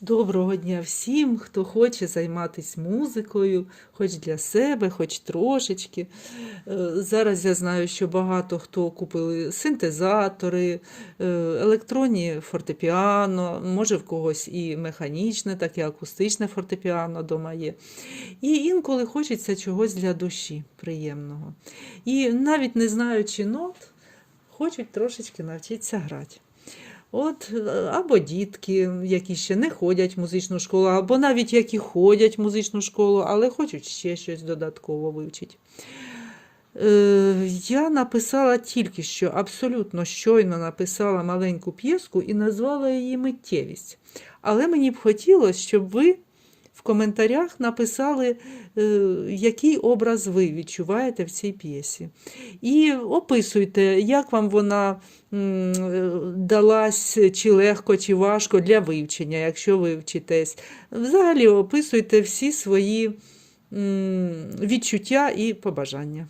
Доброго дня всім, хто хоче займатися музикою, хоч для себе, хоч трошечки. Е, Зараз я знаю, що багато хто купили синтезатори, е, електронні фортепіано, може в когось і механічне, так і акустичне фортепіано вдома є. І інколи хочеться чогось для душі приємного. І навіть не знаючи нот, хочуть трошечки навчитися грати. От, е, або дітки, які ще не ходять в музичну школу, або навіть які ходять в музичну школу, але хочуть ще щось додатково вивчити. Е, я написала тільки що, абсолютно щойно написала маленьку п'єску і назвала її миттєвість. Але мені б хотілося, щоб ви коментарях написали, е, який образ ви відчуваєте в цій п'єсі. І описуйте, як вам вона е, далась, чи легко, чи важко для вивчення, якщо ви вчитесь. Взагалі описуйте всі свої відчуття і побажання.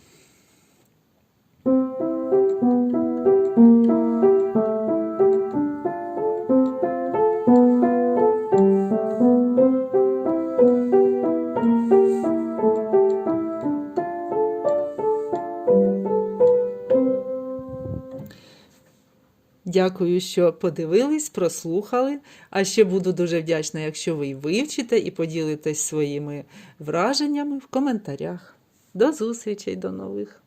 Дякую, що подивились, прослухали. А ще буду дуже вдячна, якщо ви вивчите і поділитесь своїми враженнями в коментарях. До зустрічей, до нових!